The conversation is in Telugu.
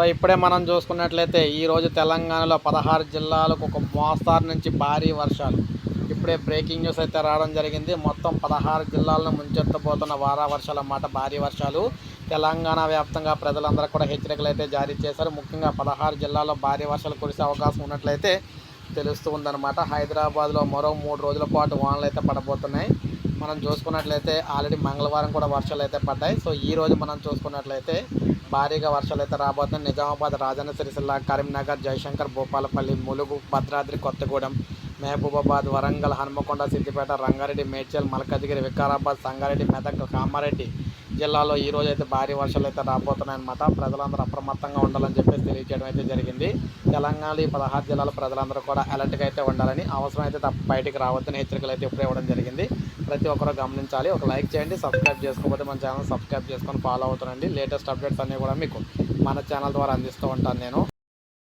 సో ఇప్పుడే మనం చూసుకున్నట్లయితే ఈరోజు తెలంగాణలో పదహారు జిల్లాలకు ఒక మోస్తారు నుంచి భారీ వర్షాలు. ఇప్పుడే బ్రేకింగ్ న్యూస్ అయితే రావడం జరిగింది. మొత్తం పదహారు జిల్లాలను ముంచెత్తబోతున్న వారా వర్షాలు అన్నమాట. భారీ వర్షాలు. తెలంగాణ వ్యాప్తంగా ప్రజలందరూ కూడా హెచ్చరికలు అయితే జారీ చేశారు. ముఖ్యంగా పదహారు జిల్లాల్లో భారీ వర్షాలు కురిసే అవకాశం ఉన్నట్లయితే తెలుస్తూ ఉందన్నమాట హైదరాబాద్లో మరో మూడు రోజుల పాటు వానలు అయితే పడబోతున్నాయి. మనం చూసుకున్నట్లయితే ఆల్రెడీ మంగళవారం కూడా వర్షాలు అయితే పడ్డాయి. సో ఈ రోజు మనం చూసుకున్నట్లయితే భారీగా వర్షాలు అయితే రాబోతున్నాయి. నిజామాబాద్ రాజన్న సిరిసిల్ల కరీంనగర్ జయశంకర్ భూపాలపల్లి ములుగు భద్రాద్రి కొత్తగూడెం మహబూబాబాద్ వరంగల్ హనుమకొండ సిద్దిపేట రంగారెడ్డి మేడ్చల్ మల్కాజిగిరి వికారాబాద్ సంగారెడ్డి మెదక్ కామారెడ్డి జిల్లాలో ఈ రోజు అయితే భారీ వర్షాలు అయితే రాబోతున్నాయన్నమాట. ప్రజలందరూ అప్రమత్తంగా ఉండాలని చెప్పేసి తెలియజేయడం అయితే జరిగింది. తెలంగాణ ఈ పదహారు జిల్లాల ప్రజలందరూ కూడా అలర్ట్గా అయితే ఉండాలని అవసరం అయితే తప్ప బయటికి రావద్దని హెచ్చరికలు అయితే ఇప్పుడు ఇవ్వడం జరిగింది. ప్రతి ఒక్కరూ గమనించాలి. ఒక లైక్ చేయండి సబ్స్క్రైబ్ చేసుకోకపోతే మన ఛానల్ సబ్స్క్రైబ్ చేసుకొని ఫాలో అవుతానండి లేటెస్ట్ అప్డేట్స్ అన్నీ కూడా మీకు మన ఛానల్ ద్వారా అందిస్తూ ఉంటాను నేను.